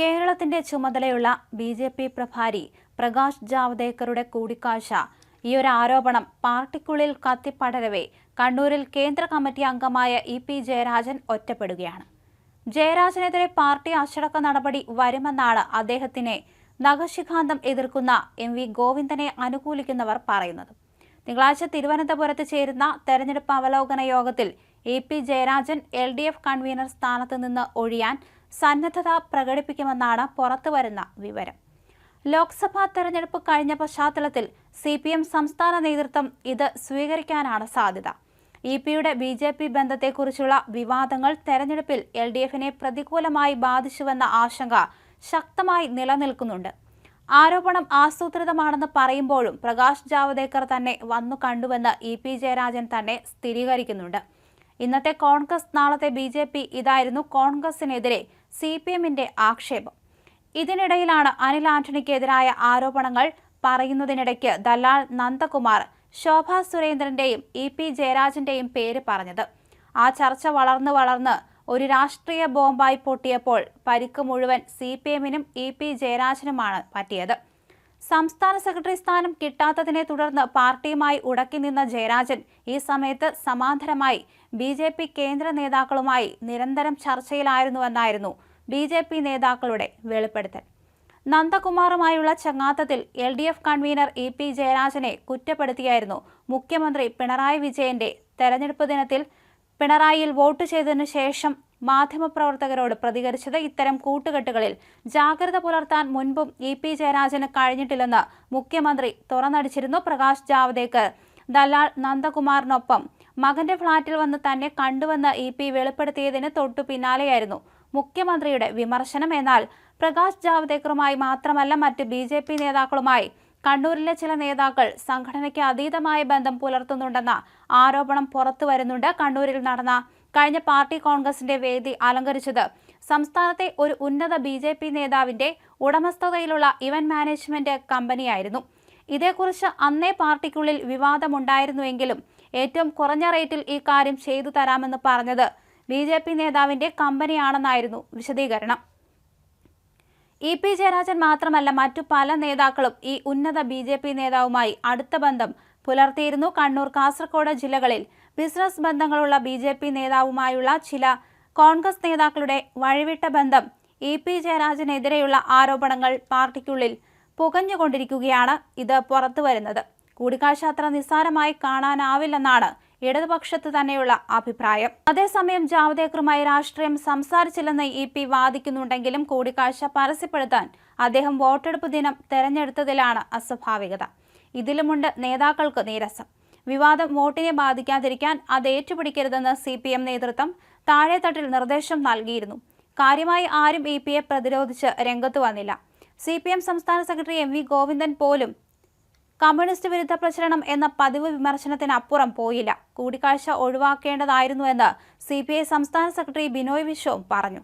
കേരളത്തിന്റെ ചുമതലയുള്ള B J P പ്രഭാരി പ്രകാശ് ജാവ്ദേക്കറുടെ കൂടിക്കാഴ്ച. ഈ ഒരു ആരോപണം പാർട്ടിക്കുള്ളിൽ കത്തിപ്പടരവേ കണ്ണൂരിൽ കേന്ദ്ര കമ്മിറ്റി അംഗമായ ഇ പി ജയരാജൻ ഒറ്റപ്പെടുകയാണ്. ജയരാജനെതിരെ പാർട്ടി അച്ചടക്ക നടപടി വരുമെന്നാണ് അദ്ദേഹത്തിനെ നഖശിഖാന്തം എതിർക്കുന്ന എം വി ഗോവിന്ദനെ അനുകൂലിക്കുന്നവർ പറയുന്നത്. തിങ്കളാഴ്ച തിരുവനന്തപുരത്ത് ചേരുന്ന തെരഞ്ഞെടുപ്പ് അവലോകന യോഗത്തിൽ A P Jayarajan L D F convener സ്ഥാനത്ത് നിന്ന് ഒഴിയാൻ സന്നദ്ധത പ്രകടിപ്പിക്കുമെന്നാണ് പുറത്തുവരുന്ന വിവരം. ലോക്സഭാ തെരഞ്ഞെടുപ്പ് കഴിഞ്ഞ പശ്ചാത്തലത്തിൽ സി പി എം സംസ്ഥാന നേതൃത്വം ഇത് സ്വീകരിക്കാനാണ് സാധ്യത. ഇ പിയുടെ ബി ജെ പി ബന്ധത്തെക്കുറിച്ചുള്ള വിവാദങ്ങൾ തെരഞ്ഞെടുപ്പിൽ എൽ ഡി എഫിനെ പ്രതികൂലമായി ബാധിച്ചുവെന്ന ആശങ്ക ശക്തമായി നിലനിൽക്കുന്നുണ്ട്. ആരോപണം ആസൂത്രിതമാണെന്ന് പറയുമ്പോഴും പ്രകാശ് ജാവദേക്കർ തന്നെ വന്നു കണ്ടുവെന്ന് ഇ പി ജയരാജൻ തന്നെ സ്ഥിരീകരിക്കുന്നുണ്ട്. ഇന്നത്തെ കോൺഗ്രസ് നാളത്തെ ബി ഇതായിരുന്നു കോൺഗ്രസിനെതിരെ സി പി എമ്മിന്റെ ആക്ഷേപം. ഇതിനിടയിലാണ് അനിൽ ആന്റണിക്കെതിരായ ആരോപണങ്ങൾ പറയുന്നതിനിടയ്ക്ക് ദല്ലാൽ നന്ദകുമാർ ശോഭ സുരേന്ദ്രന്റെയും ഇ പി ജയരാജന്റെയും പേര് പറഞ്ഞത്. ആ ചർച്ച വളർന്നു വളർന്ന് ഒരു രാഷ്ട്രീയ ബോംബായി പൊട്ടിയപ്പോൾ പരിക്ക് മുഴുവൻ സി പി എമ്മിനും ഇ പി ജയരാജനുമാണ് പറ്റിയത്. സംസ്ഥാന സെക്രട്ടറി സ്ഥാനം കിട്ടാത്തതിനെ തുടർന്ന് പാർട്ടിയുമായി ഉടക്കി നിന്ന ജയരാജൻ ഈ സമയത്ത് സമാന്തരമായി ബി കേന്ദ്ര നേതാക്കളുമായി നിരന്തരം ചർച്ചയിലായിരുന്നുവെന്നായിരുന്നു ബി ജെ പി നേതാക്കളുടെ വെളിപ്പെടുത്തൽ. നന്ദകുമാറുമായുള്ള ചങ്ങാത്തത്തിൽ L D F convener E P ജയരാജനെ കുറ്റപ്പെടുത്തിയായിരുന്നു മുഖ്യമന്ത്രി പിണറായി വിജയന്റെ തെരഞ്ഞെടുപ്പ് ദിനത്തിൽ. പിണറായിയിൽ വോട്ട് ചെയ്തതിനു ശേഷം മാധ്യമപ്രവർത്തകരോട് പ്രതികരിച്ചത് ഇത്തരം കൂട്ടുകെട്ടുകളിൽ. ജാഗ്രത പുലർത്താൻ മുൻപും ഇ പി ജയരാജന് കഴിഞ്ഞിട്ടില്ലെന്ന് മുഖ്യമന്ത്രി തുറന്നടിച്ചിരുന്നു പ്രകാശ് ജാവദേക്കർ. ദലാൽ നന്ദകുമാറിനൊപ്പം മകന്റെ ഫ്ളാറ്റിൽ വന്ന് തന്നെ കണ്ടുവെന്ന് ഇ പി വെളിപ്പെടുത്തിയതിന് തൊട്ടു പിന്നാലെയായിരുന്നു മുഖ്യമന്ത്രിയുടെ വിമർശനം എന്നാൽ പ്രകാശ് ജാവ്ദേക്കറുമായി മാത്രമല്ല മറ്റ് ബി ജെ പി നേതാക്കളുമായി. കണ്ണൂരിലെ ചില നേതാക്കൾ സംഘടനയ്ക്ക് അതീതമായ ബന്ധം പുലർത്തുന്നുണ്ടെന്ന ആരോപണം പുറത്തു വരുന്നുണ്ട് കണ്ണൂരിൽ നടന്ന കഴിഞ്ഞ പാർട്ടി കോൺഗ്രസിന്റെ വേദി അലങ്കരിച്ചത്. സംസ്ഥാനത്തെ ഒരു ഉന്നത ബി ജെ പി നേതാവിന്റെ ഉടമസ്ഥതയിലുള്ള ഇവന്റ് മാനേജ്മെന്റ് കമ്പനിയായിരുന്നു. ഇതേക്കുറിച്ച് അന്നേ പാർട്ടിക്കുള്ളിൽ വിവാദമുണ്ടായിരുന്നുവെങ്കിലും ഏറ്റവും കുറഞ്ഞ റേറ്റിൽ ഈ കാര്യം ചെയ്തു തരാമെന്ന് പറഞ്ഞത് ബി ജെ പി നേതാവിന്റെ കമ്പനിയാണെന്നായിരുന്നു വിശദീകരണം. ഇ പി ജയരാജൻ മാത്രമല്ല മറ്റു പല നേതാക്കളും ഈ ഉന്നത ബി ജെ പി നേതാവുമായി അടുത്ത ബന്ധം പുലർത്തിയിരുന്നു. കണ്ണൂർ കാസർഗോഡ് ജില്ലകളിൽ ബിസിനസ് ബന്ധങ്ങളുള്ള ബി ജെ പി നേതാവുമായുള്ള ചില കോൺഗ്രസ് നേതാക്കളുടെ വഴിവിട്ട ബന്ധം ഇ പി ജയരാജനെതിരെയുള്ള ആരോപണങ്ങൾ പാർട്ടിക്കുള്ളിൽ പുകഞ്ഞുകൊണ്ടിരിക്കുകയാണ് ഇത് പുറത്തുവരുന്നത്. കൂടിക്കാഴ്ച അത്ര നിസ്സാരമായി കാണാനാവില്ലെന്നാണ് ഇടതുപക്ഷത്ത് തന്നെയുള്ള അഭിപ്രായം. അതേസമയം ജാവദേക്കറുമായി രാഷ്ട്രീയം സംസാരിച്ചില്ലെന്ന് ഇ പി വാദിക്കുന്നുണ്ടെങ്കിലും കൂടിക്കാഴ്ച പരസ്യപ്പെടുത്താൻ അദ്ദേഹം വോട്ടെടുപ്പ് ദിനം തെരഞ്ഞെടുത്തതിലാണ് അസ്വാഭാവികത. ഇതിലുമുണ്ട് നേതാക്കൾക്ക് നീരസം. വിവാദം വോട്ടിനെ ബാധിക്കാതിരിക്കാൻ അത് ഏറ്റുപിടിക്കരുതെന്ന് സി പി എം നേതൃത്വം താഴെത്തട്ടിൽ നിർദ്ദേശം നൽകിയിരുന്നു. കാര്യമായി ആരും ഇ പിയെ പ്രതിരോധിച്ച് രംഗത്ത് വന്നില്ല. സി പി എം സംസ്ഥാന സെക്രട്ടറി എം വി ഗോവിന്ദൻ പോലും കമ്മ്യൂണിസ്റ്റ് വിരുദ്ധ പ്രചരണം എന്ന പതിവ് വിമർശനത്തിനപ്പുറം പോയില്ല. കൂടിക്കാഴ്ച ഒഴിവാക്കേണ്ടതായിരുന്നുവെന്ന് സി സംസ്ഥാന സെക്രട്ടറി ബിനോയ് വിശ്വം പറഞ്ഞു.